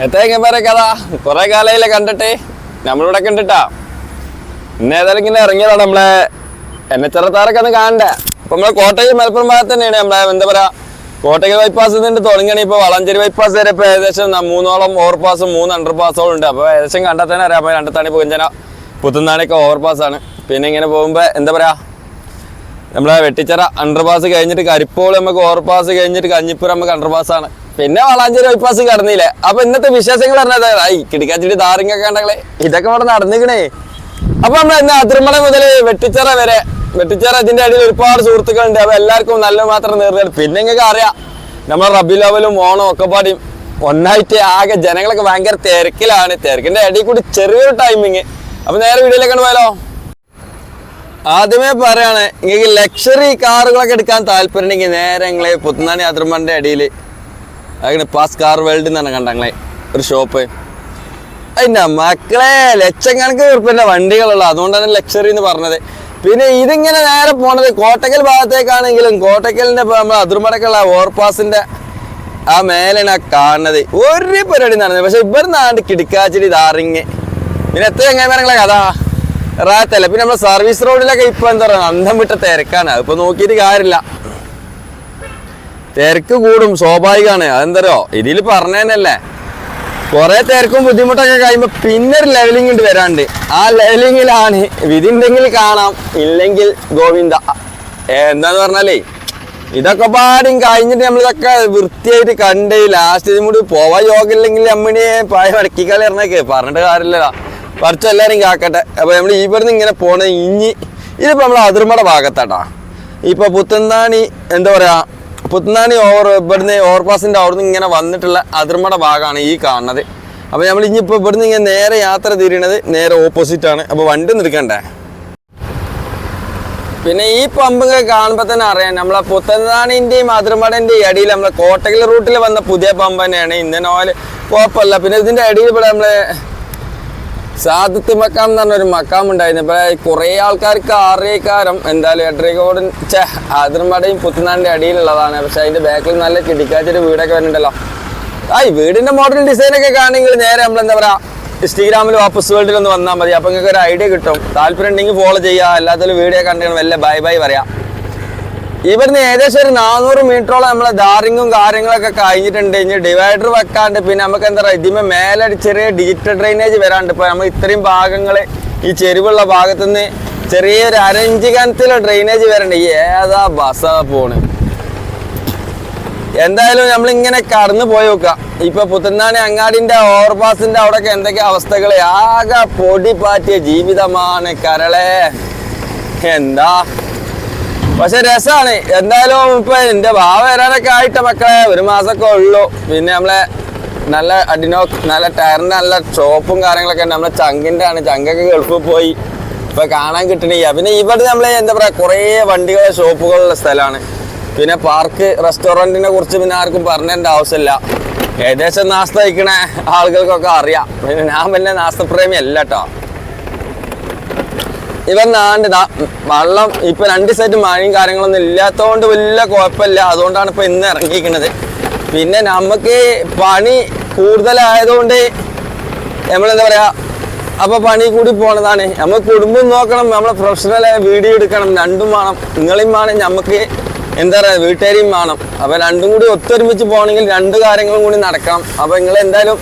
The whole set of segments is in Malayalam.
എത്തേങ്ങ പേരെ കഥ? കൊറേ കാലയിലെ കണ്ടിട്ട് നമ്മളിവിടെ കണ്ടിട്ടാ. ഇന്ന് ഏതായാലും ഇങ്ങനെ ഇറങ്ങിയതാണ് നമ്മളെ എന്നെ ചെറുത്താരൊക്കെ ഒന്ന് കാണണ്ടേ? അപ്പൊ നമ്മളെ കോട്ടയം മലപ്പുറം ഭാഗത്ത് തന്നെയാണ് നമ്മളെ എന്താ പറയാ കോട്ടയം ബൈപ്പാസ് നിന്ന് തുടങ്ങണി ഇപ്പൊ വളഞ്ചേരി ബൈപ്പാസ് വരെ ഇപ്പൊ ഏകദേശം മൂന്നോളം ഓവർ പാസും മൂന്ന് അണ്ടർ പാസോളം ഉണ്ട്. അപ്പൊ ഏകദേശം കണ്ടാൽ തന്നെ അറിയാം. അപ്പൊ രണ്ടത്താണി പുഞ്ചന പുത്തുന്നാണിയൊക്കെ ആണ്. പിന്നെ ഇങ്ങനെ പോകുമ്പോ എന്താ പറയാ നമ്മളെ വെട്ടിച്ചിറ അണ്ടർ പാസ് കഴിഞ്ഞിട്ട് കരിപ്പോൾ നമുക്ക് ഓവർ പാസ് കഴിഞ്ഞിട്ട് കഞ്ഞിപ്പുറം നമുക്ക് അണ്ടർ പാസ് ആണ്. പിന്നെ വളാഞ്ചേരി ബൈപ്പാസ് കടന്നില്ല? അപ്പൊ ഇന്നത്തെ വിശേഷങ്ങൾ പറഞ്ഞത് ഐ കിടക്കാച്ചിട്ട് ഒക്കെ കണ്ടങ്ങളെ. ഇതൊക്കെ ഇവിടെ നടന്നിക്കണേ. അപ്പൊ നമ്മൾ ഇന്ന് അതിർമല മുതൽ വെട്ടിച്ചിറ വരെ വെട്ടിച്ചിറ ഇതിന്റെ അടിയിൽ ഒരുപാട് സുഹൃത്തുക്കളുണ്ട്. അപ്പൊ എല്ലാവർക്കും നല്ല മാത്രം നേർന്നത് പിന്നെ നിങ്ങൾക്ക് അറിയാം നമ്മളെ റബി ലെവലും ഓണം ഒക്കെ പാടിയും ഒന്നായിട്ട് ആകെ ജനങ്ങളൊക്കെ ഭയങ്കര തിരക്കിലാണ്. തിരക്കിന്റെ ഇടയിൽ കൂടി ചെറിയൊരു ടൈമിങ് അപ്പൊ നേരെ വീഡിയോയിലേക്ക് പോയാലോ? ആദ്യമേ പറയാണ് നിങ്ങൾക്ക് ലക്ഷറി കാറുകളൊക്കെ എടുക്കാൻ താല്പര്യമുണ്ടെങ്കിൽ നേരെ നിങ്ങളെ പുത്തനാണി അതിർമന്റെ അടിയിൽ അങ്ങനെ പാസ് കാർ വേൾഡ് എന്നാണ് കണ്ടങ്ങളെ ഒരു ഷോപ്പ് അതിന്റെ മക്കളെ ലക്ഷക്കണക്കിന് ഉറപ്പിന്റെ വണ്ടികളുള്ള അതുകൊണ്ടാണ് ലക്ഷറി എന്ന് പറഞ്ഞത്. പിന്നെ ഇതിങ്ങനെ നേരെ പോണത് കോട്ടക്കൽ ഭാഗത്തേക്കാണെങ്കിലും കോട്ടക്കലിന്റെ നമ്മൾ നമ്മളെ അതിർമടക്കുള്ള ഓവർപാസിന്റെ ആ മേലാണ് ആ കാണുന്നത്. ഒരു പരിപാടി നടന്നത് പക്ഷെ ഇവിടുന്ന് ആണ്ട് കിടക്കാച്ചിരി ദാറിങ്. പിന്നെ എത്ര എങ്ങനെ കഥ? റാത്തല്ല. പിന്നെ നമ്മളെ സർവീസ് റോഡിലൊക്കെ ഇപ്പൊ എന്താ പറയുക അന്തം വിട്ട തിരക്കാണ്. അതിപ്പോ നോക്കിയിട്ട് കാര്യമില്ല. തിരക്ക് കൂടും സ്വാഭാവികമാണ് അതെന്തറിയോ? ഇതിൽ പറഞ്ഞതന്നെയല്ലേ. കുറെ തിരക്കും ബുദ്ധിമുട്ടൊക്കെ കഴിയുമ്പോ പിന്നെ ഒരു ലെവലിംഗ് ഉണ്ട് വരാണ്ട്. ആ ലെവലിങ്ങിലാണ് വിധിണ്ടെങ്കിൽ കാണാം. ഇല്ലെങ്കിൽ ഗോവിന്ദ. എന്താന്ന് പറഞ്ഞാലേ ഇതൊക്കെ പാടും കഴിഞ്ഞിട്ട് നമ്മളിതൊക്കെ വൃത്തിയായിട്ട് കണ്ട് ലാസ്റ്റ് ഇതും കൂടി പോവാ യോഗ ഇല്ലെങ്കിൽ അമ്മണിയെ പായ മടക്കിക്കളി ഇറങ്ങൊക്കെ പറഞ്ഞിട്ട് കാര്യമില്ലടാ പറിച്ച് എല്ലാവരും കാക്കട്ടെ അപ്പൊ നമ്മൾ ഇവിടുന്ന് ഇങ്ങനെ പോണ ഇഞ്ഞി ഇതിപ്പോ നമ്മൾ അതിർമട ഭാഗത്താട്ടാ. ഇപ്പൊ പുത്തന്താണി എന്താ പറയാ പുത്തനാണി ഓവർ ഇവിടുന്ന് ഓവർപാസിന്റെ അവിടുന്ന് ഇങ്ങനെ വന്നിട്ടുള്ള അതിർമട ഭാഗമാണ് ഈ കാണുന്നത്. അപ്പോൾ നമ്മൾ ഇനിയിപ്പോൾ ഇവിടുന്ന് ഇങ്ങനെ നേരെ യാത്ര തിരിയണത് നേരെ ഓപ്പോസിറ്റാണ് അപ്പോൾ അപ്പൊ വണ്ടി നിൽക്കണ്ടേ പിന്നെ ഈ പമ്പൊക്കെ കാണുമ്പോൾ തന്നെ അറിയാം. നമ്മളെ പുത്തനാണിന്റെയും അതിർമടന്റെയും ഇടയിൽ നമ്മളെ കോട്ടകൽ റൂട്ടിൽ വന്ന പുതിയ പമ്പ് തന്നെയാണ്. ഇന്നനോലെ കുഴപ്പമില്ല പിന്നെ ഇതിന്റെ ഇടയിൽ ഇവിടെ നമ്മളെ സാദത്ത് മക്കാം എന്ന് പറഞ്ഞൊരു മക്കാം ഉണ്ടായിരുന്നു. ഇപ്പൊ കുറെ ആൾക്കാർക്ക് ആറേക്കാരം എന്തായാലും എട്ടരക്കോടും ചേ അതിർമടയും പുത്തുനാടിന്റെ അടിയിലുള്ളതാണ്. പക്ഷെ അതിന്റെ ബാക്കിൽ നല്ല കിടിക്കാച്ചൊരു വീടൊക്കെ വരുന്നുണ്ടല്ലോ. ആ വീടിന്റെ മോഡൽ ഡിസൈൻ ഒക്കെ കാണുമെങ്കിൽ നേരെ നമ്മൾ എന്താ പറയാ ഇൻസ്റ്റഗ്രാമിൽ വാപ്പസ് വേൾഡിൽ ഒന്ന് വന്നാൽ മതി. അപ്പൊ നിങ്ങൾക്ക് ഒരു ഐഡിയ കിട്ടും. താല്പര്യം ഉണ്ടെങ്കിൽ ഫോളോ ചെയ്യുക. അല്ലാത്തൊരു വീഡിയോ കണ്ടിട്ട് വല്ല ബൈ ബൈ പറയാം. ഇവിടുന്ന് ഏകദേശം ഒരു നാനൂറ് മീറ്ററോളം നമ്മളെ ദാറിങ്ങും കാര്യങ്ങളൊക്കെ കഴിഞ്ഞിട്ടുണ്ട്. ഇനി ഡിവൈഡർ വെക്കാണ്ട് പിന്നെ നമുക്ക് എന്താ പറയുക ഇതിമേ മേലെ ചെറിയ ഡിജിറ്റൽ ഡ്രെയിനേജ് വരാണ്ട്. ഇപ്പൊ നമ്മൾ ഇത്രയും ഭാഗങ്ങൾ ഈ ചെരുവുള്ള ഭാഗത്തുനിന്ന് ചെറിയൊരു അരഞ്ച് കനത്തിലെ ഡ്രെയിനേജ് വരണ്ട്. ഏതാ ബസ്സാ പോണ്. എന്തായാലും നമ്മൾ ഇങ്ങനെ കടന്നു പോയി നോക്കാം. ഇപ്പൊ പുത്തനാണി അങ്ങാടിന്റെ ഓവർപാസിന്റെ അവിടെയൊക്കെ എന്തൊക്കെ അവസ്ഥകൾ ആകെ പൊടി പാറ്റിയ ജീവിതമാണ് കരളെ. എന്താ? പക്ഷെ രസമാണ് എന്തായാലും ഇപ്പൊ എന്റെ ഭാവ വരാനൊക്കെ ആയിട്ട് മക്കളെ ഒരു മാസമൊക്കെ ഉള്ളൂ. പിന്നെ നമ്മളെ നല്ല അഡിനോ നല്ല ടയറിന്റെ നല്ല ഷോപ്പും കാര്യങ്ങളൊക്കെ ഉണ്ട്. നമ്മളെ ചങ്കിന്റെ ആണ്. ചങ്കൊക്കെ ഗൾഫിൽ പോയി ഇപ്പൊ കാണാൻ കിട്ടണില്ല. പിന്നെ ഇവിടെ നമ്മളെ എന്താ പറയാ കുറേ വണ്ടികളെ ഷോപ്പുകളുള്ള സ്ഥലമാണ്. പിന്നെ പാർക്ക് റെസ്റ്റോറന്റിനെ കുറിച്ച് പിന്നെ ആർക്കും പറഞ്ഞേണ്ട ആവശ്യമില്ല. ഏകദേശം നാസ്ത കഴിക്കണ ആളുകൾക്കൊക്കെ അറിയാം. പിന്നെ ഞാൻ പിന്നെ നാസ്തപ്രേമി അല്ല കേട്ടോ. ഇവൻ നാണ്ട് ദാ വെള്ളം ഇപ്പൊ രണ്ട് സൈഡ് മഴയും കാര്യങ്ങളൊന്നും ഇല്ലാത്തതുകൊണ്ട് വലിയ കുഴപ്പമില്ല അതുകൊണ്ടാണ് ഇപ്പൊ ഇന്ന് ഇറങ്ങിയിരിക്കുന്നത് പിന്നെ നമുക്ക് പണി കൂടുതലായതുകൊണ്ട് നമ്മളെന്താ പറയാ അപ്പൊ പണി കൂടി പോണതാണ്. നമ്മൾ കുടുംബം നോക്കണം നമ്മളെ പ്രൊഫഷണലായ വീഡിയോ എടുക്കണം. രണ്ടും വേണം. നിങ്ങളെയും വേണം നമുക്ക് എന്താ പറയാ വീട്ടുകാരെയും വേണം. അപ്പൊ രണ്ടും കൂടി ഒത്തൊരുമിച്ച് പോകണമെങ്കിൽ രണ്ട് കാര്യങ്ങളും കൂടി നടക്കണം. അപ്പൊ നിങ്ങൾ എന്തായാലും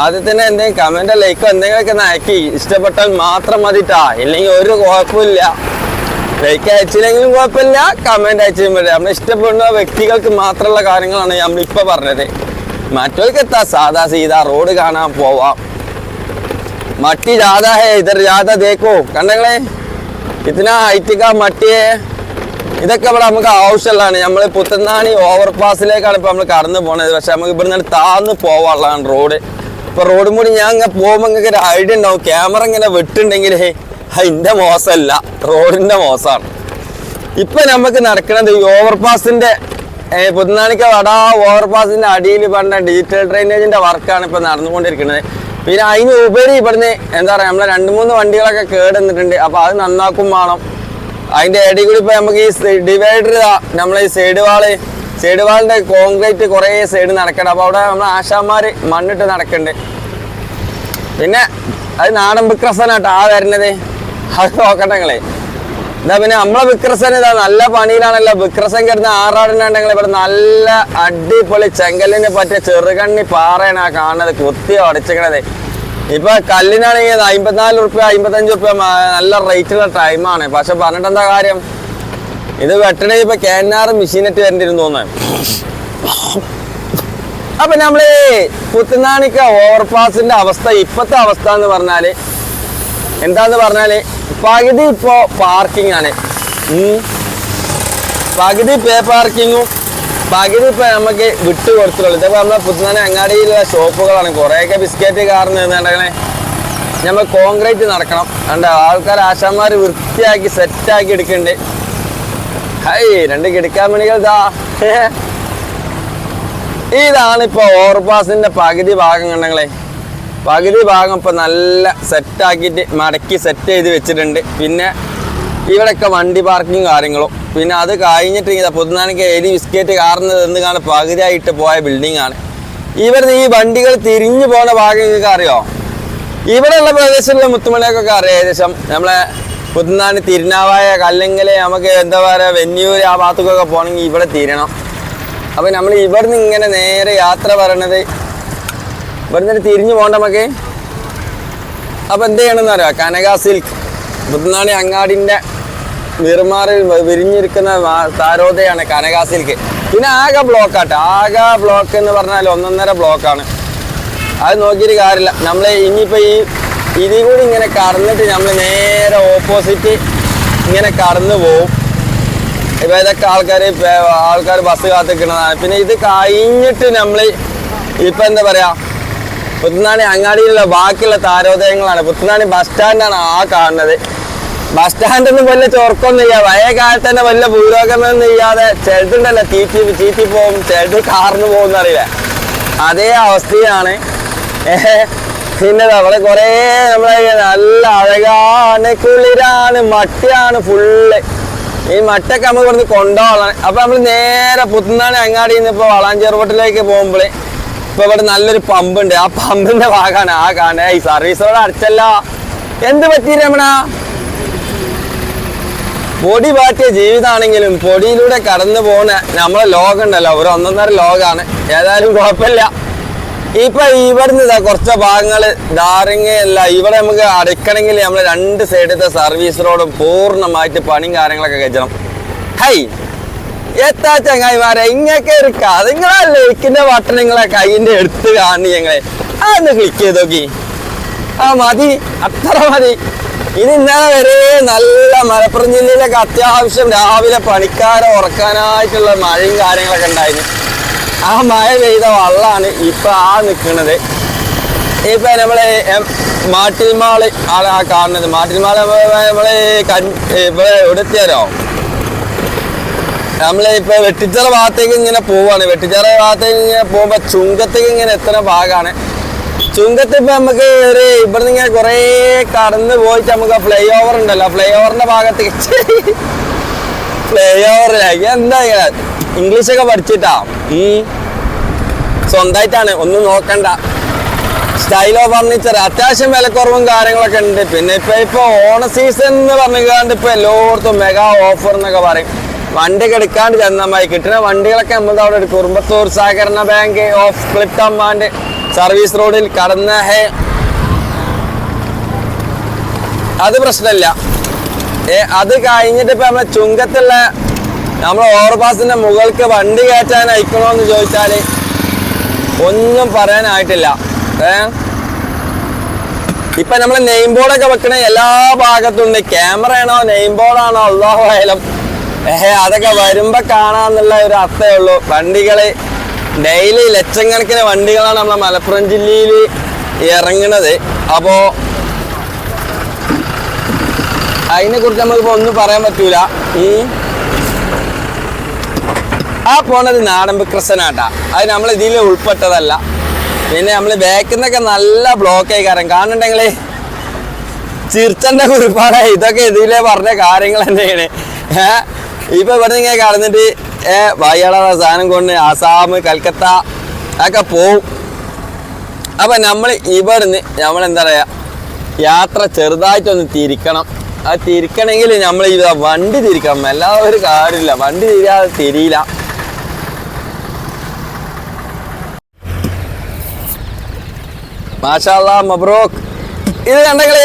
ആദ്യം തന്നെ എന്തെങ്കിലും കമന്റോ ലൈക്കോ എന്തെങ്കിലുമൊക്കെ നയക്കി ഇഷ്ടപ്പെട്ടാൽ മാത്രം മതിട്ടാ. ഇല്ലെങ്കിൽ ഒരു കുഴപ്പമില്ല. ലൈക്ക് അയച്ചില്ലെങ്കിലും കുഴപ്പമില്ല കമന്റ് അയച്ചു നമ്മൾ ഇഷ്ടപ്പെടുന്ന വ്യക്തികൾക്ക് മാത്രമുള്ള കാര്യങ്ങളാണ് നമ്മൾ ഇപ്പൊ പറഞ്ഞത്. മറ്റവർക്ക് എത്താ? സാധാ സീതാ റോഡ് കാണാൻ പോവാം. മട്ടി ജാഥ ഹേ ഇതർ ജാഥ തേക്കോ കണ്ടങ്ങളെ? ഇതിനാ ഹൈറ്റിക്ക മട്ടിയെ. ഇതൊക്കെ ഇവിടെ നമുക്ക് ആവശ്യമുള്ളതാണ്. നമ്മൾ പുത്തനാണി ഓവർ പാസിലേക്കാണ് ഇപ്പൊ നമ്മൾ കടന്നു പോണത്. പക്ഷെ നമുക്ക് ഇവിടെ നിന്ന് താന്ന് പോവാനുള്ളതാണ് റോഡ് ഇപ്പൊ റോഡ് കൂടി ഞാൻ ഇങ്ങനെ പോകുമ്പോൾ ഇങ്ങനെ ഒരു ഐഡിയ ഉണ്ടാവും. ക്യാമറ ഇങ്ങനെ വെട്ടുണ്ടെങ്കിൽ അതിന്റെ മോശമല്ല. റോഡിന്റെ മോശമാണ്. ഇപ്പൊ നമുക്ക് നടക്കുന്നത് ഈ ഓവർപാസിന്റെ പുതുനാണിക്ക വട ഓവർപാസിന്റെ അടിയിൽ പറഞ്ഞ ഡിജിറ്റൽ ഡ്രെയിനേജിന്റെ വർക്കാണ് ഇപ്പൊ നടന്നുകൊണ്ടിരിക്കുന്നത് പിന്നെ അതിന് ഉപരി ഇവിടുന്ന് എന്താ പറയാ നമ്മളെ രണ്ട് മൂന്ന് വണ്ടികളൊക്കെ കേടുന്നിട്ടുണ്ട് അപ്പൊ അത് നന്നാക്കും വേണം. അതിന്റെ ഇടയിൽ കൂടി ഇപ്പൊ നമുക്ക് ഈ ഡിവൈഡർ നമ്മളെ ഈ സൈഡ് വാൾ സൈഡ് കോൺക്രീറ്റ് കുറേ സൈഡ് നടക്കണം. അപ്പൊ അവിടെ നമ്മൾ ആശാന്മാര് മണ്ണിട്ട് നടക്കണ്ട്. പിന്നെ അത് നാടൻ വിക്രസനാട്ടോ ആ വരുന്നത്. അത് നോക്കട്ടെ നിങ്ങളെ. ഇതാ പിന്നെ നമ്മളെ വിക്രസൻ ഇതാ നല്ല പണിയിലാണല്ലോ. വിക്രസൻ കിടന്ന ആറാടിനാണ്ടെങ്കിൽ ഇവിടെ നല്ല അടിപൊളി ചെങ്കലിനെ പറ്റിയ ചെറുകണ്ണി പാറയാണ് ആ കാണുന്നത്. കുത്തി അടച്ചിക്കണത് ഇപ്പൊ കല്ലിനാണെങ്കിൽ അമ്പത്തിനാല് റുപ്യ അമ്പത്തഞ്ച് റുപ്യ നല്ല റേറ്റുള്ള ടൈമാണ് പക്ഷെ പറഞ്ഞിട്ട് എന്താ കാര്യം? ഇത് വെട്ടണേ ഇപ്പൊ കേന്നാർ മെഷീനിട്ട് വരണ്ടിരുന്നു തോന്നാൻ അപ്പൊ നമ്മൾ പുത്തനാണിക്ക ഓവർപാസിന്റെ അവസ്ഥ ഇപ്പത്തെ അവസ്ഥ എന്ന് പറഞ്ഞാൽ എന്താന്ന് പറഞ്ഞാൽ പകുതി ഇപ്പോ പാർക്കിംഗ് ആണ്. പകുതി പേ പാർക്കിങ്ങും പകുതി ഇപ്പൊ നമുക്ക് വിട്ടു കൊടുത്തുള്ളൂ ഇതിപ്പോ നമ്മളെ പുത്തനാണി അങ്ങാടിയിലുള്ള ഷോപ്പുകളാണ്. കൊറേയൊക്കെ ബിസ്ക്കറ്റ് കാർന്ന് നിന്നുണ്ടെങ്കിലേ നമ്മൾ കോൺക്രീറ്റ് നടക്കണം. കണ്ട? ആൾക്കാർ ആശാന്മാർ വൃത്തിയാക്കി സെറ്റാക്കി എടുക്കുന്നുണ്ട് ഹൈ രണ്ട് കിടക്കാൻ മണികൾ ഇതാ. ഇതാണ് ഇപ്പൊ ഓവർപാസിന്റെ പകുതി ഭാഗം കണ്ടങ്ങളെ. പകുതി ഭാഗം ഇപ്പൊ നല്ല സെറ്റ് ആക്കിയിട്ട് മടക്കി സെറ്റ് ചെയ്ത് വെച്ചിട്ടുണ്ട്. പിന്നെ ഇവിടെയൊക്കെ വണ്ടി പാർക്കിങ് കാര്യങ്ങളും. പിന്നെ അത് കഴിഞ്ഞിട്ട് ഇങ്ങനെ പുതുനാനൊക്കെ എലി ബിസ്ക്കറ്റ് കാർന്നത് എന്ന് കാണാൻ പകുതിയായിട്ട് പോയ ബിൽഡിംഗ് ആണ്. ഇവിടുന്ന് ഈ വണ്ടികൾ തിരിഞ്ഞു പോകുന്ന ഭാഗം നിങ്ങൾക്ക് അറിയോ ഇവിടെയുള്ള പ്രദേശത്തുള്ള മുത്തുമണിയൊക്കെ അറിയാം. ഏകദേശം നമ്മളെ പുതുനാനി തിരുനാവായ കല്ലെങ്കിൽ നമുക്ക് എന്താ പറയുക വെന്യൂര് ആ ഭാഗത്തേക്കൊക്കെ പോകണമെങ്കിൽ ഇവിടെ തീരണം. അപ്പോൾ നമ്മൾ ഇവിടുന്ന് ഇങ്ങനെ നേരെ യാത്ര പറയണത് ഇവിടുന്ന് തിരിഞ്ഞു പോകണ്ട നമുക്ക്. അപ്പോൾ എന്ത് ചെയ്യണമെന്ന് അറിയാം? കനക സിൽക്ക്. മുത്തുനാണി അങ്ങാടിന്റെ നിർമാറിൽ വിരിഞ്ഞിരിക്കുന്ന താരോദയാണ് കനക സിൽക്ക്. പിന്നെ ആകെ ബ്ലോക്കാട്ടോ ആകെ ബ്ലോക്ക് എന്ന് പറഞ്ഞാൽ ഒന്നൊന്നര ബ്ലോക്കാണ് അത് നോക്കിയിട്ട് കാര്യമില്ല. നമ്മൾ ഇനിയിപ്പോൾ ഈ ഇതിൽ കൂടി ഇങ്ങനെ കടന്നിട്ട് നമ്മൾ നേരെ ഓപ്പോസിറ്റ് ഇങ്ങനെ കടന്നു പോവും. ഇപ്പൊ ഇതൊക്കെ ആൾക്കാർ ആൾക്കാർ ബസ് കാത്തിക്കുന്നതാണ് പിന്നെ ഇത് കഴിഞ്ഞിട്ട് നമ്മൾ ഇപ്പൊ എന്താ പറയാ പുത്തുനാണി അങ്ങാടിയിലുള്ള ബാക്കിയുള്ള താരോദയങ്ങളാണ്. പുത്തുനാണി ബസ് സ്റ്റാൻഡാണ് ആ കാണുന്നത്. ബസ് സ്റ്റാൻഡൊന്നും വലിയ ചൊർക്കൊന്നും ചെയ്യാം പഴയ കാലത്ത് തന്നെ വലിയ ഭൂരോഗമൊന്നും ചെയ്യാതെ ചെറുതുണ്ടല്ലോ തീറ്റി ചീറ്റി പോകും ചെടു കാർന്നു പോകുന്നറിയില്ല അതേ അവസ്ഥയാണ്. ഏഹ്. പിന്നെ അവിടെ കുറേ നമ്മളെ നല്ല അഴകാണ് കുളിരാണ് മട്ടിയാണ് ഫുള്ള് ഈ മട്ടൊക്കെ നമ്മൾ ഇവിടുന്ന് കൊണ്ടുപോകണം അപ്പൊ നമ്മൾ നേരെ പുത്തുന്നാണ് അങ്ങാടിയിൽ നിന്ന് ഇപ്പൊ വളാഞ്ചേർവട്ടിലേക്ക് പോകുമ്പോഴേ ഇപ്പൊ ഇവിടെ നല്ലൊരു പമ്പ് ഉണ്ട്. ആ പമ്പിന്റെ ഭാഗമാണ് ആ കാണേ ഈ സർവീസ് റോഡ് അടച്ചല്ല. എന്ത് പറ്റി രമണ? പൊടി പാറ്റിയ ജീവിതമാണെങ്കിലും പൊടിയിലൂടെ കടന്നു പോകുന്ന നമ്മളെ ലോകം ഉണ്ടല്ലോ ഒരു ഒന്നൊന്നര ലോകാണ്. ഏതായാലും കുഴപ്പമില്ല. ഇപ്പൊ ഇവിടുന്ന് കുറച്ച് ഭാഗങ്ങൾ ധാരങ്ങയല്ല ഇവിടെ നമുക്ക് അടയ്ക്കണമെങ്കിൽ നമ്മൾ രണ്ട് സൈഡത്തെ സർവീസ് റോഡും പൂർണമായിട്ട് പണിയും കാര്യങ്ങളൊക്കെ കഴിച്ചണം. ഹൈ എത്താ ചങ്ങായിമാരെ ഇങ്ങൊക്കെ ഒരു കഥ നിങ്ങളെ ലേക്കിന്റെ വട്ടം നിങ്ങളെ കൈയിന്റെ എടുത്ത് കാണി ഞങ്ങളെ. അതൊന്ന് ക്ലിക്ക് ചെയ്ത് നോക്കി. ആ മതി അത്ര മതി. ഇനി ഇന്നലെ വരെ നല്ല മലപ്പുറം ജില്ലയിലൊക്കെ അത്യാവശ്യം രാവിലെ പണിക്കാരെ ഉറക്കാനായിട്ടുള്ള മഴയും കാര്യങ്ങളൊക്കെ ഉണ്ടായിരുന്നു. ആ മഴ പെയ്ത വള്ളാണ് ഇപ്പൊ ആ നിൽക്കുന്നത് ഇപ്പൊ നമ്മളെ മാട്ടിൽമാൾ ആണ് ആ കാണുന്നത്. മാട്ടിൽമാൾ നമ്മളെ ഇവിടെ എവിടെത്തിയാലോ? നമ്മളെ ഇപ്പൊ വെട്ടിച്ചിറ ഭാഗത്തേക്ക് ഇങ്ങനെ പോവാണ്. വെട്ടിച്ചറ ഭാഗത്തേക്ക് ഇങ്ങനെ പോകുമ്പോ ചുങ്കത്തേക്ക് ഇങ്ങനെ എത്ര ഭാഗമാണ് ചുങ്കത്ത് ഇപ്പൊ നമുക്ക് ഒരു ഇവിടുന്ന് ഇങ്ങനെ കുറേ കടന്ന് പോയിട്ട് നമുക്ക് ഫ്ലൈ ഓവർ ഉണ്ടല്ലോ. ഫ്ലൈ ഓവറിന്റെ ഭാഗത്തേക്ക്. ഫ്ലൈ ഓവറിലാക്കി എന്താ ഇങ്ങനെ? ഇംഗ്ലീഷൊക്കെ പഠിച്ചിട്ടാ. സ്വന്തമായിട്ടാണ് ഒന്നും നോക്കണ്ട. സ്റ്റൈലോ ഫർണിച്ചർ അത്യാവശ്യം വിലക്കുറവും കാര്യങ്ങളൊക്കെ ഉണ്ട്. പിന്നെ ഇപ്പൊ ഇപ്പൊ ഓണ സീസൺ എന്ന് പറഞ്ഞുകൊണ്ട് ഇപ്പൊ എല്ലായിടത്തും മെഗാ ഓഫർ എന്നൊക്കെ പറയും. വണ്ടിയൊക്കെ എടുക്കാണ്ട് ചെന്നമായി. കിട്ടുന്ന വണ്ടികളൊക്കെ നമ്മൾ അവിടെ എടുക്കും. കുറുമ്പത്തൂർ സഹകരണ ബാങ്ക് ഓഫ് ക്ലിപ്റ്റമ്മാന്റെ സർവീസ് റോഡിൽ കടന്ന ഹേ. അത് പ്രശ്നമില്ല അത് കഴിഞ്ഞിട്ട് ഇപ്പൊ നമ്മളെ ചുങ്കത്തുള്ള നമ്മളെ ഓവർപാസിന്റെ മുകൾക്ക് വണ്ടി കയറ്റാൻ അയക്കണോന്ന് ചോദിച്ചാൽ ഒന്നും പറയാനായിട്ടില്ല. ഏ? ഇപ്പൊ നമ്മൾ നെയിം ബോർഡൊക്കെ വെക്കണ എല്ലാ ഭാഗത്തും ഉണ്ട് ക്യാമറ ആണോ നെയിം ബോർഡാണോ അള്ളാഹു ഏഹ് അതൊക്കെ വരുമ്പോ കാണാന്നുള്ള ഒരു അർത്ഥേ ഉള്ളൂ. വണ്ടികൾ ഡെയിലി ലക്ഷക്കണക്കിന് വണ്ടികളാണ് നമ്മളെ മലപ്പുറം ജില്ലയിൽ ഇറങ്ങണത്. അപ്പോ അതിനെ കുറിച്ച് നമുക്കിപ്പോ ഒന്നും പറയാൻ പറ്റൂല. ഉം. ആ പോണത് നാടൻ വിക്രസനാട്ടാ. അത് നമ്മൾ ഇതിൽ ഉൾപ്പെട്ടതല്ല. പിന്നെ നമ്മൾ വേക്കുന്നൊക്കെ നല്ല ബ്ലോക്ക് ആയി കാരണം കാണുന്നുണ്ടെങ്കിൽ ചിർച്ചന്റെ കുറിപ്പാട്. ഇതൊക്കെ ഇതിലെ പറഞ്ഞ കാര്യങ്ങൾ തന്നെയാണ്. ഏഹ് ഇപ്പൊ ഇവിടെ നിങ്ങൾ കടന്നിട്ട് ഏ വയ്യാള സാധനം കൊണ്ട് ആസാം കൽക്കത്ത ഒക്കെ പോവും. അപ്പൊ നമ്മൾ ഇവിടുന്ന് നമ്മൾ എന്താ പറയാ യാത്ര ചെറുതായിട്ടൊന്ന് തിരിക്കണം. ആ തിരിക്കണമെങ്കിൽ നമ്മൾ വണ്ടി തിരിക്കണം. അല്ലാതെ ഒരു കാര്യമില്ല. വണ്ടി തിരിയാതെ തിരിയില്ല. മാഷാല്ലാ മബ്രോക്ക്. ഇത് കണ്ടെങ്കിൽ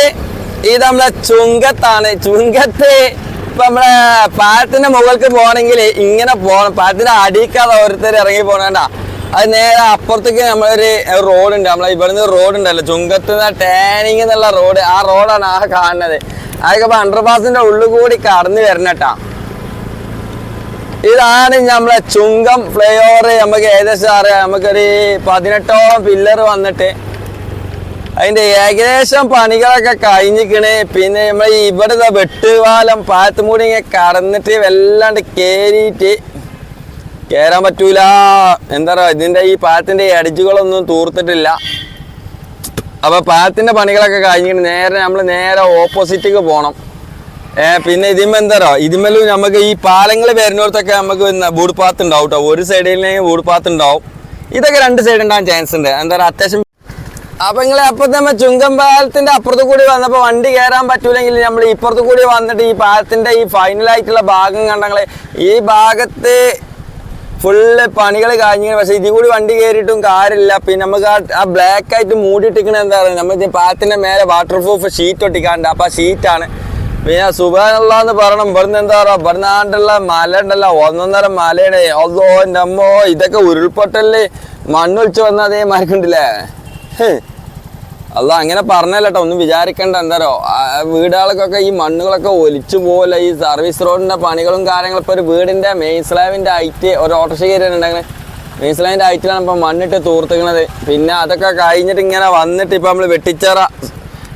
ഇത് നമ്മളെ ചുങ്കത്താണ്. ചുങ്കത്ത് ഇപ്പൊ നമ്മളെ പാലത്തിന്റെ മുകൾക്ക് പോകണമെങ്കിൽ ഇങ്ങനെ പോകണം. പാലത്തിന്റെ അടിക്കാതെ ഓരോരുത്തർ ഇറങ്ങി പോകണണ്ട അത് നേരെ അപ്പുറത്തേക്ക് നമ്മളൊരു ഉണ്ട്. നമ്മളെ ഇവിടുന്ന് റോഡ് ഉണ്ടല്ലോ. ചുങ്കത്ത് നിന്ന് എന്നുള്ള റോഡ് ആ റോഡാണ് ആ കാണുന്നത്. അതൊക്കെ അണ്ടർപാസിന്റെ ഉള്ളിൽ കൂടി കടന്നു വരണട്ടാ ഇതാണ് നമ്മളെ ചുങ്കം ഫ്ലൈ ഓവർ നമുക്ക് ഏകദേശം അറിയാം. നമുക്കൊരു പതിനെട്ടോളം പില്ലർ വന്നിട്ട് അതിന്റെ ഏകദേശം പണികളൊക്കെ കഴിഞ്ഞിക്കണ് പിന്നെ നമ്മൾ ഇവിടെ വെട്ടുപാലം പാത്തുമൂടി കടന്നിട്ട് വല്ലാണ്ട് കേറിയിട്ട് കേറാൻ പറ്റൂല. എന്താ പറയാ ഇതിന്റെ ഈ പാലത്തിന്റെ അടിച്ചുകളൊന്നും തൂർത്തിട്ടില്ല. അപ്പൊ പാലത്തിന്റെ പണികളൊക്കെ കഴിഞ്ഞിട്ട് നേരെ നമ്മൾ നേരെ ഓപ്പോസിറ്റേക്ക് പോകണം പിന്നെ എന്താ പറയുക ഇതിന്മേലും നമുക്ക് ഈ പാലങ്ങൾ വരുന്നിടത്തൊക്കെ നമുക്ക് ബൂഡ് പാത്ത് ഉണ്ടാവും കേട്ടോ ഒരു സൈഡിൽ ബൂഡ് പാത്ത് ഉണ്ടാവും. ഇതൊക്കെ രണ്ട് സൈഡ് ഉണ്ടാകാൻ ചാൻസ് ഉണ്ട്. എന്താ പറയുക അത്യാവശ്യം അപ്പൊ നിങ്ങളെ അപ്പൊ നമ്മ ചുങ്കം പാലത്തിന്റെ അപ്പുറത്ത് കൂടി വന്നപ്പോ വണ്ടി കയറാൻ പറ്റൂലെങ്കിൽ നമ്മൾ ഇപ്പുറത്ത് കൂടി വന്നിട്ട് ഈ പാലത്തിന്റെ ഈ ഫൈനൽ ആയിട്ടുള്ള ഭാഗം കണ്ടങ്ങളെ ഈ ഭാഗത്ത് ഫുള്ള് പണികൾ കഴിഞ്ഞു പക്ഷെ ഇതി കൂടി വണ്ടി കയറിയിട്ടും കാര്യമില്ല. പിന്നെ നമുക്ക് ആ- ബ്ലാക്ക് ആയിട്ട് മൂടിയിട്ടിരിക്കണ എന്താ പറയുക നമ്മൾ പാലത്തിന്റെ മേലെ വാട്ടർ പ്രൂഫ് ഷീറ്റ് ഒട്ടിക്കാണ്ട്. അപ്പൊ ആ ഷീറ്റാണ് പിന്നെ സുബാനുള്ളന്ന് പറയണം. ഇവിടുന്ന് എന്താ പറയുക ഇവിടുന്ന് ആണ്ടുള്ള മല ഉണ്ടല്ലോ. ഒന്നൊന്നര മലയാണ്. അതോ നമ്മോ ഇതൊക്കെ ഉരുൾപൊട്ടൽ മണ്ണൊളിച്ച് വന്ന അതേ മരക്കുണ്ടല്ലേ അല്ല അങ്ങനെ പറഞ്ഞല്ലോ ഒന്നും വിചാരിക്കണ്ട. എന്താരോ വീടുകൾക്കൊക്കെ ഈ മണ്ണുകളൊക്കെ ഒലിച്ചു പോലെ ഈ സർവീസ് റോഡിന്റെ പണികളും കാര്യങ്ങളും ഇപ്പൊ ഒരു വീടിന്റെ മെയിൻ സ്ലാബിന്റെ ഹൈറ്റ് ഒരു ഓട്ടോറിക്ഷ കയറിയിട്ടുണ്ടെങ്കിൽ മെയിൻ സ്ലാബിന്റെ ഹൈറ്റിലാണ് ഇപ്പൊ മണ്ണിട്ട് തൂർത്തിക്കണത്. പിന്നെ അതൊക്കെ കഴിഞ്ഞിട്ട് ഇങ്ങനെ വന്നിട്ട് ഇപ്പൊ നമ്മൾ വെട്ടിച്ചേറ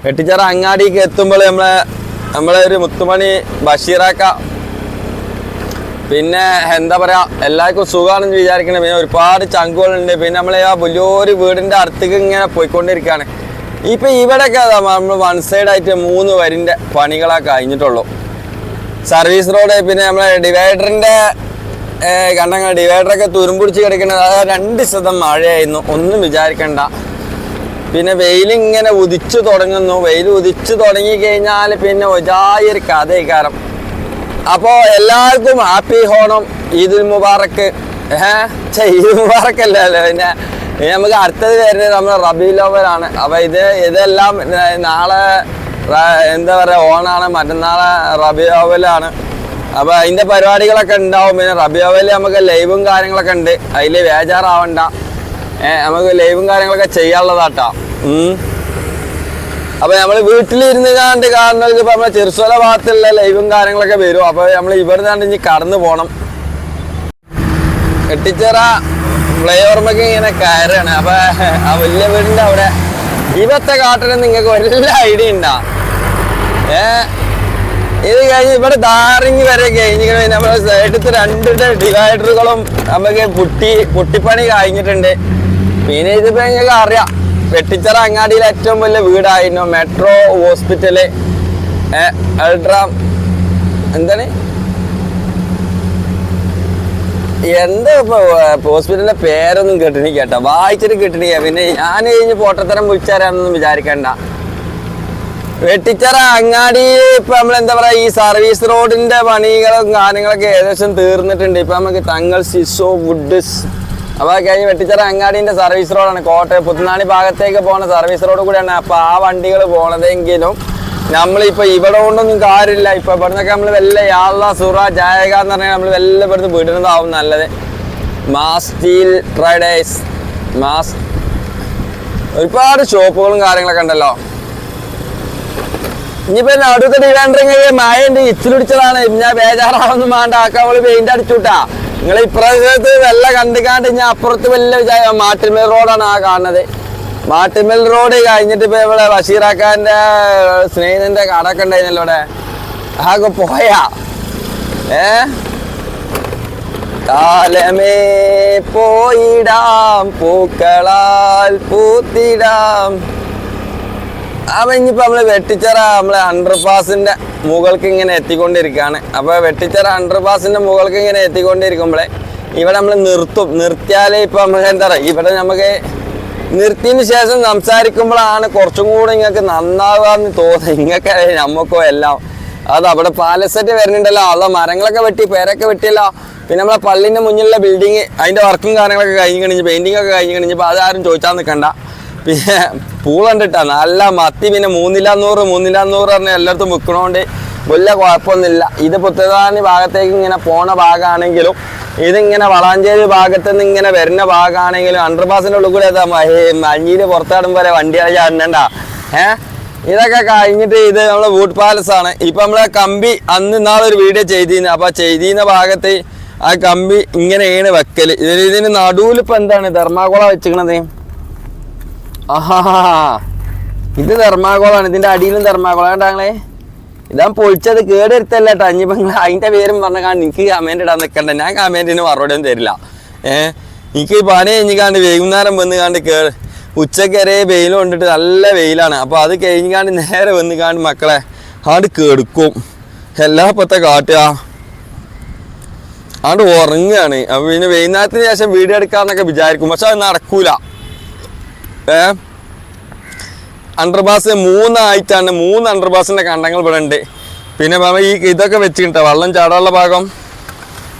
വെട്ടിച്ചേറ അങ്ങാടിക്ക് എത്തുമ്പോൾ നമ്മളെ നമ്മളെ ഒരു മുത്തുമണി ബഷീറാക്ക പിന്നെ എന്താ പറയാ എല്ലാവർക്കും സുഖമാണെന്ന് വിചാരിക്കണേ പിന്നെ ഒരുപാട് ചങ്കുകളുണ്ട്. പിന്നെ നമ്മളെ ആ വലിയൊരു വീടിന്റെ അടുത്തേക്ക് ഇങ്ങനെ പോയിക്കൊണ്ടിരിക്കുകയാണ്. ഇപ്പൊ ഇവിടെയൊക്കെ നമ്മൾ വൺ സൈഡ് ആയിട്ട് മൂന്ന് വരിന്റെ പണികളാ കഴിഞ്ഞിട്ടുള്ളൂ. സർവീസ് റോഡ് പിന്നെ നമ്മളെ ഡിവൈഡറിന്റെ കണ്ടങ്ങൾ ഡിവൈഡറൊക്കെ തുരുമ്പിടിച്ച് കിടക്കുന്നത് അത് രണ്ട് ശതം മഴയായിരുന്നു. ഒന്നും വിചാരിക്കണ്ട. പിന്നെ വെയിലിങ്ങനെ ഉദിച്ചു തുടങ്ങുന്നു. വെയിൽ ഉദിച്ചു തുടങ്ങി കഴിഞ്ഞാൽ പിന്നെ ഒരു കഥ കഥയിക്കാരം അപ്പോ എല്ലാവർക്കും ഹാപ്പി ഹോണം ഈദുൽ മുബാറക്ക്. ഏഹ് ഛെ, ഈദ് പിന്നെ ഇനി നമുക്ക് അടുത്തത് വരുന്നത് നമ്മുടെ റബി ലോവലാണ്. അപ്പൊ ഇത് ഇതെല്ലാം നാളെ എന്താ പറയുക ഓണാണ്. മറ്റന്നാളെ റബി ലോവലാണ്. അപ്പൊ അതിന്റെ പരിപാടികളൊക്കെ ഉണ്ടാവും. പിന്നെ റബി ലോവൽ നമുക്ക് ലൈവും കാര്യങ്ങളൊക്കെ ഉണ്ട്. അതിൽ വേജാറാവണ്ട. നമുക്ക് ലൈവും കാര്യങ്ങളൊക്കെ ചെയ്യാനുള്ളതാട്ടാ. അപ്പൊ നമ്മൾ വീട്ടിലിരുന്ന് കാരണം കാണുന്നത് ഇപ്പൊ നമ്മളെ ചെറുസോല ഭാഗത്തുള്ള ലൈവും കാര്യങ്ങളൊക്കെ വരും. അപ്പൊ നമ്മൾ ഇവിടെ നിന്നാണ്ട് ഇനി കടന്നു പോണം. കെട്ടിച്ചേറ ഫ്ലൈ ഓവർമൊക്കെ ഇങ്ങനെ കയറാണ്. അപ്പൊ ആ വലിയ വീടിന്റെ അവിടെ ഇവത്തെ കാട്ടിന് നിങ്ങൾക്ക് വല്ല ഐഡിയ ഉണ്ടാ? ഏ? ഇത് കഴിഞ്ഞ് ഇവിടെ ധാറിങ് വരെ കഴിഞ്ഞിങ്ങനെ നമ്മളെ സൈഡത്തെ രണ്ട് ഡിവൈഡറുകളും നമുക്ക് പുട്ടി പുട്ടിപ്പണി കഴിഞ്ഞിട്ടുണ്ട്. പിന്നെ ഇതിപ്പോ നിങ്ങൾക്ക് അറിയാം. വെട്ടിച്ചിറ അങ്ങാടിയിലെ ഏറ്റവും വലിയ വീടായിരുന്നു മെട്രോ ഹോസ്പിറ്റൽ അൾട്രാ എന്താണ്? എന്താ ഹോസ്പിറ്റലിന്റെ പേരൊന്നും കിട്ടണി കേട്ടോ. വായിച്ചിട്ട് കിട്ടണി പിന്നെ ഞാൻ കഴിഞ്ഞ് പോട്ടത്തരം വിളിച്ചാരാണെന്നൊന്നും വിചാരിക്കണ്ട. വെട്ടിച്ചറ അങ്ങാടി ഇപ്പൊ നമ്മൾ എന്താ പറയാ ഈ സർവീസ് റോഡിന്റെ പണികളും കാര്യങ്ങളൊക്കെ ഏകദേശം തീർന്നിട്ടുണ്ട്. ഇപ്പൊ നമുക്ക് തങ്ങൾ സിസോ വുഡ്സ് അപ്പൊ അത് കഴിഞ്ഞ് വെട്ടിച്ചിറ അങ്ങാടിന്റെ സർവീസ് റോഡാണ് കോട്ടയം പുത്തനാണി ഭാഗത്തേക്ക് പോകുന്ന സർവീസ് റോഡ് കൂടിയാണ്. അപ്പൊ ആ വണ്ടികൾ പോണതെങ്കിലും നമ്മളിപ്പോ ഇവിടെ കൊണ്ടൊന്നും കാര്യമില്ല. ഇപ്പൊ ഇവിടുന്നൊക്കെ നമ്മൾ വല്ല യാള സുറ ജായക എന്ന് പറഞ്ഞാൽ നമ്മൾ വല്ല ഇവിടുന്ന് വിടുന്നതാവും നല്ലത്. മാസ്റ്റീൽ സ്റ്റീൽ ട്രൈഡേഴ്സ് മാസ് ഒരുപാട് ഷോപ്പുകളും കാര്യങ്ങളൊക്കെ ഉണ്ടല്ലോ. ഇനിയിപ്പോ അടുത്ത ഡിവാൻഡറിങ് മായുണ്ട് ഇച്ചിലിടിച്ചതാണ് ഞാൻ ബേജാറാവൊന്നും വേണ്ട ആക്കാവൾ പെയിന്റ് അടിച്ചുട്ടാ നിങ്ങൾ ഇപ്രാവശ്യത്ത് വെള്ള കണ്ടിക്കാണ്ട് ഞാൻ അപ്പുറത്ത് വലിയ വിചാരം മാട്ടിമേൽ റോഡാണ് ആ കാണുന്നത്. മാട്ടിമൽ റോഡ് കഴിഞ്ഞിട്ട് ഇപ്പൊ ഇവിടെ ബഷീറാക്കാന്റെ സ്നേഹിതന്റെ കടക്കെ ഉണ്ടായിരുന്നല്ലോ ഇവിടെ. ആകെ പോയാ. ഏ? കാലമേ പോയിടാം പൂക്കളാൽ പൂത്തിടാം. അപ്പൊ ഇനിയിപ്പോ നമ്മൾ വെട്ടിച്ചറ നമ്മളെ അണ്ടർ പാസിന്റെ മുകൾക്ക് ഇങ്ങനെ എത്തിക്കൊണ്ടിരിക്കുകയാണ്. അപ്പൊ വെട്ടിച്ചറ അണ്ടർ പാസിന്റെ മുകൾക്ക് ഇങ്ങനെ എത്തിക്കൊണ്ടിരിക്കുമ്പോഴേ ഇവിടെ നമ്മൾ നിർത്തും. നിർത്തിയാലേ ഇപ്പൊ നമുക്ക് എന്താ പറയുക ഇവിടെ നമുക്ക് നിർത്തിയതിന് ശേഷം സംസാരിക്കുമ്പോഴാണ് കുറച്ചും കൂടെ നിങ്ങൾക്ക് നന്നാവുക എന്ന് തോന്നുന്നത്. നിങ്ങൾക്ക് നമുക്കോ എല്ലാം. അത് അവിടെ പാലസെറ്റ് വരുന്നുണ്ടല്ലോ. അവിടെ മരങ്ങളൊക്കെ വെട്ടി പേരൊക്കെ വെട്ടിയല്ലോ. പിന്നെ നമ്മളെ പള്ളിന്റെ മുന്നിലുള്ള ബിൽഡിങ് അതിന്റെ വർക്കും കാര്യങ്ങളൊക്കെ കഴിഞ്ഞ് കഴിഞ്ഞ് പെയിന്റിംഗ് ഒക്കെ കഴിഞ്ഞ് കഴിഞ്ഞപ്പോൾ അതാരും ചോദിച്ചാൽ നിൽക്കണ്ട പിന്നെ പൂളുണ്ടിട്ടാ നല്ല മത്തി പിന്നെ മൂന്നില്ലാന്നൂറ് മൂന്നില്ലാന്നൂറ് പറഞ്ഞ എല്ലായിടത്തും വിൽക്കണോണ്ട് വലിയ കുഴപ്പമൊന്നുമില്ല. ഇത് പുത്തതാനി ഭാഗത്തേക്ക് ഇങ്ങനെ പോണ ഭാഗമാണെങ്കിലും ഇതിങ്ങനെ വളാഞ്ചേരി ഭാഗത്ത് നിന്ന് ഇങ്ങനെ വരുന്ന ഭാഗമാണെങ്കിലും അണ്ടർ പാസിന്റെ ഉള്ളിൽ കൂടെ മഞ്ഞിയിൽ പുറത്താടും പോലെ വണ്ടി ചാടണ്ട ഏഹ് ഇതൊക്കെ കഴിഞ്ഞിട്ട് ഇത് നമ്മളെ വൂട്ട് പാലസ് ആണ്. ഇപ്പൊ നമ്മളെ കമ്പി അന്ന് ഇന്നാളൊരു വീഡിയോ ചെയ്തിരുന്നു അപ്പൊ ചെയ്തിന്ന ചെയ്തിരുന്ന ഭാഗത്ത് ആ കമ്പി ഇങ്ങനെയാണ് വെക്കൽ. ഇതിന് നടുവിൽ ഇപ്പൊ എന്താണ്? ധർമാകുളം വെച്ചിരിക്കണത്. ഇത് തെർമാകോളാണ് ഇതിന്റെ അടിയിലും തെർമാകോളാണ് കണ്ടാങ്ങളെ ഇതാ പൊളിച്ചത്. കേടെടുത്തല്ല കേട്ടോ. ഇനിയിപ്പോ നിങ്ങൾ പേരും പറഞ്ഞ കാണാൻ എനിക്ക് കമന്റ് ഇടാൻ നിൽക്കണ്ട ഞാൻ കമന്റിന് മറുപടിയും തരില്ല. ഏഹ് എനിക്ക് പണി കഴിഞ്ഞിക്കാണ്ട് വൈകുന്നേരം വന്ന് കാണ്ട് കേ ഉച്ചയ്ക്ക് വരെ കൊണ്ടിട്ട് നല്ല വെയിലാണ്. അപ്പൊ അത് കഴിഞ്ഞാണ്ട് നേരെ വന്ന് കാണ്ട് മക്കളെ ആണ്ട് കേടുക്കും. എല്ലാ പത്തെ കാട്ടുക. ആണ്ട് ഉറങ്ങുകയാണ്. അപ്പൊ പിന്നെ വൈകുന്നേരത്തിന് ശേഷം വീഡിയോ എടുക്കാന്നൊക്കെ വിചാരിക്കും. പക്ഷെ അത് നടക്കൂല. ഏ? അണ്ടർപാസ് മൂന്നായിട്ടാണ്. മൂന്ന് അണ്ടർപാസിന്റെ കണ്ടങ്ങൾ ഇവിടെ ഉണ്ട്. പിന്നെ ഈ ഇതൊക്കെ വെച്ചിട്ടുണ്ട്? വള്ളം ചാടാനുള്ള ഭാഗം?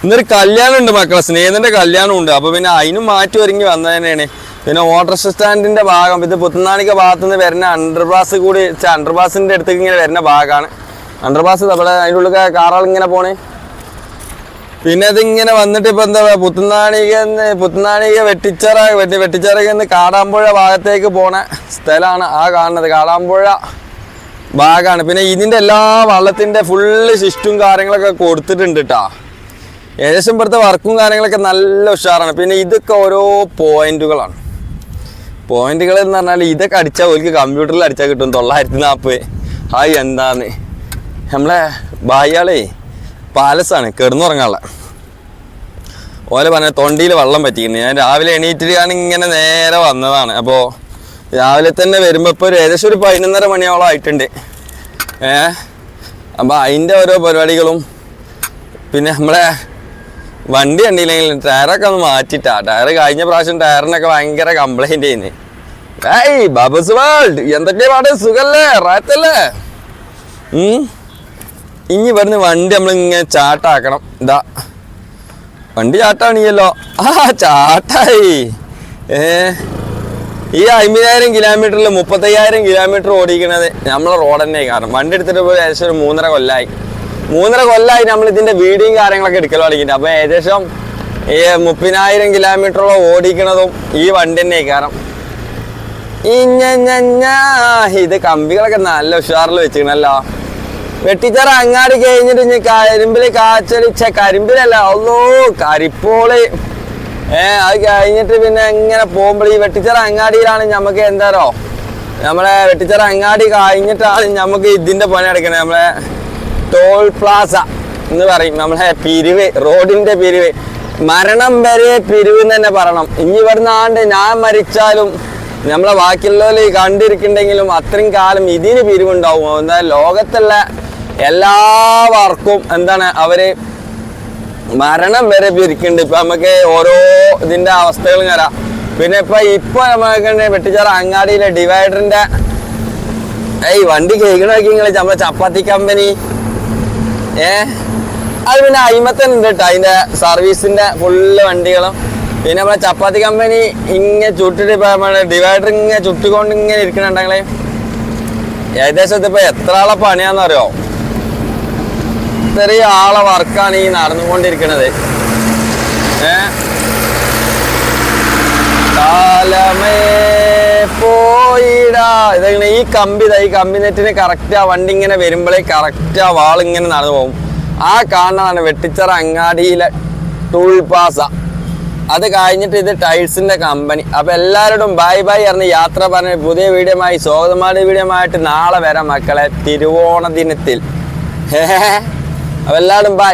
ഇന്നൊരു കല്യാണം ഉണ്ട് മക്കളെ സ്നേഹത്തിന്റെ കല്യാണം ഉണ്ട്. അപ്പൊ പിന്നെ അതിനും മാറ്റി ഒരുങ്ങി വന്നത് തന്നെയാണ്. പിന്നെ വാട്ടർ സ്റ്റാൻഡിന്റെ ഭാഗം. ഇത് പുത്തനാണിക്ക ഭാഗത്തു നിന്ന് വരുന്ന അണ്ടർപാസ് കൂടി അണ്ടർബാസിന്റെ അടുത്തേക്ക് ഇങ്ങനെ വരുന്ന ഭാഗമാണ് അണ്ടർപാസ് നമ്മൾ അതിന്റെ ഉള്ളിൽ കാറുകൾ ഇങ്ങനെ പോണേ. പിന്നെ ഇതിങ്ങനെ വന്നിട്ട് ഇപ്പൊ എന്താ പറയാ പുത്തനാണിക പുത്തുനാണിക വെട്ടിച്ചറ വെട്ടി വെട്ടിച്ചിറന്ന് കാടാമ്പുഴ ഭാഗത്തേക്ക് പോണ സ്ഥലമാണ് ആ കാണുന്നത്. കാടാമ്പുഴ ഭാഗമാണ് പിന്നെ ഇതിന്റെ എല്ലാ വള്ളത്തിന്റെ ഫുള്ള് ശിഷ്ടും കാര്യങ്ങളൊക്കെ കൊടുത്തിട്ടുണ്ട് കേട്ടാ ഏകദേശം ഇപ്പുറത്തെ വർക്കും കാര്യങ്ങളൊക്കെ നല്ല ഉഷാറാണ്. പിന്നെ ഇതൊക്കെ ഓരോ പോയിന്റുകളാണ് പോയിന്റുകൾ എന്ന് പറഞ്ഞാൽ ഇതൊക്കെ അടിച്ചാൽ ഒരിക്കൽ കമ്പ്യൂട്ടറിൽ അടിച്ചാൽ കിട്ടും. തൊള്ളായിരത്തി നാൽപ്പത് ഹായ് എന്താന്ന്? നമ്മളെ ബായാളേ പാലസാണ് കിടന്നുറങ്ങാനുള്ള. ഓലെ പറഞ്ഞ തൊണ്ടിയിൽ വെള്ളം പറ്റിക്കുന്നു ഞാൻ രാവിലെ എണീറ്റിട്ട് ഞാൻ ഇങ്ങനെ നേരെ വന്നതാണ്. അപ്പോൾ രാവിലെ തന്നെ വരുമ്പോൾ ഇപ്പോൾ ഒരു ഏകദേശം ഒരു പതിനൊന്നര മണിയോളം ആയിട്ടുണ്ട്. ഏ? അപ്പോൾ അതിന്റെ ഓരോ പരിപാടികളും പിന്നെ നമ്മളെ വണ്ടി കണ്ടില്ലെങ്കിൽ ടയറൊക്കെ ഒന്ന് മാറ്റിട്ടാ ടയർ കഴിഞ്ഞ പ്രാവശ്യം ടയറിനൊക്കെ ഭയങ്കര കംപ്ലൈന്റ് ചെയ്യുന്നു ഏയ് ബാബസ് വേൾഡ് എന്തൊക്കെ പാട്? സുഖല്ലേ? റാത്തല്ലേ? ഇനി വരുന്ന വണ്ടി നമ്മൾ ഇങ്ങനെ ചാട്ടാക്കണം. ഇതാ. വണ്ടി ചാട്ടാണിയല്ലോ ആ ചാട്ടായി. ഏ. ഈ അമ്പതിനായിരം കിലോമീറ്ററിൽ മുപ്പത്തയ്യായിരം കിലോമീറ്റർ ഓടിക്കണത് നമ്മളെ റോഡ് തന്നെ കാരണം. വണ്ടി എടുത്തിട്ട് പോയി ഏകദേശം ഒരു മൂന്നര കൊല്ലായി. മൂന്നര കൊല്ലായി നമ്മൾ ഇതിന്റെ വീഡിയോയും കാര്യങ്ങളൊക്കെ എടുക്കൽ തുടങ്ങിയിട്ട്. അപ്പൊ ഏകദേശം ഈ മുപ്പതിനായിരം കിലോമീറ്ററോളം ഓടിക്കണതും ഈ വണ്ടി തന്നെ കാരണം. ഇത് കമ്പികളൊക്കെ നല്ല ഉഷാറിൽ വെച്ചിക്കണല്ലോ വെട്ടിച്ചറ അങ്ങാടി കഴിഞ്ഞിട്ട് ഇനി കരിമ്പിൽ കാച്ചടിച്ച കരിമ്പിലല്ല ഒന്നോ കരിപ്പോളി. ഏ അത് കഴിഞ്ഞിട്ട് പിന്നെ എങ്ങനെ പോകുമ്പോൾ ഈ വെട്ടിച്ചറ അങ്ങാടിയിലാണ് നമുക്ക് എന്താറോ നമ്മളെ വെട്ടിച്ചറ അങ്ങാടി കഴിഞ്ഞിട്ടാണ് നമുക്ക് ഇതിന്റെ പണി എടുക്കണേ നമ്മളെ ടോൾ പ്ലാസ എന്ന് പറയും. നമ്മളെ പിരിവ് റോഡിന്റെ പിരിവ്. മരണം വരെ പിരിവ് എന്ന് തന്നെ പറയണം. ഇനി ഇവിടുന്ന് ആണ്ട് ഞാൻ മരിച്ചാലും നമ്മളെ ബാക്കിയുള്ളവര് കണ്ടിരിക്കുന്നുണ്ടെങ്കിലും അത്രയും കാലം ഇതിന് പിരിവുണ്ടാവും. എന്താ ലോകത്തുള്ള എല്ലാവർക്കും എന്താണ് അവർ മരണം വരെ പിരിക്കുന്നുണ്ട് ഇപ്പൊ നമുക്ക് ഓരോ ഇതിന്റെ അവസ്ഥകളും വരാം പിന്നെ ഇപ്പൊ ഇപ്പൊ നമുക്ക് വെട്ടിച്ചാറ അങ്ങാടിയിലെ ഡിവൈഡറിന്റെ ഏയ് വണ്ടി കേൾക്കണമൊക്കെ നിങ്ങൾ നമ്മളെ ചപ്പാത്തി കമ്പനി ഏ? അത് പിന്നെ അയിമത്തന്നെ ഉണ്ട് കേട്ടോ അതിന്റെ സർവീസിന്റെ ഫുള്ള് വണ്ടികളും. പിന്നെ നമ്മളെ ചപ്പാത്തി കമ്പനി ഇങ്ങനെ ചുട്ടിട്ട് ഇപ്പൊ നമ്മുടെ ഡിവൈഡർ ഇങ്ങനെ ചുട്ടിക്കൊണ്ട് ഇങ്ങനെ ഇരിക്കണുണ്ടെങ്കിൽ ഏകദേശം ഇതിപ്പോ എത്ര ആളെ പണിയാന്ന് അറിയോ ഇത്രയും ആളെ വർക്കാണ് ഈ നടന്നുകൊണ്ടിരിക്കുന്നത് ഏ? ഇതെങ്ങനെ ഈ കമ്പി ഈ കമ്പി നെറ്റിന് കറക്റ്റ് ആ വണ്ടി ഇങ്ങനെ വരുമ്പോഴേ കറക്റ്റ് ആ ഇങ്ങനെ നടന്നു പോകും. ആ കാണുന്നതാണ് വെട്ടിച്ചറ അങ്ങാടിയിലെ ടൂൾ പാസ അത് കഴിഞ്ഞിട്ട് ഇത് ടൈൽസിന്റെ കമ്പനി. അപ്പൊ എല്ലാവരോടും ബൈ ബൈ പറഞ്ഞ് യാത്ര പറഞ്ഞ് പുതിയ വീഡിയോമായി സ്വാഗതമായ വീഡിയോമായിട്ട് നാളെ വരാം മക്കളെ. തിരുവോണ ദിനത്തിൽ. അപ്പൊ എല്ലാവരും ബൈ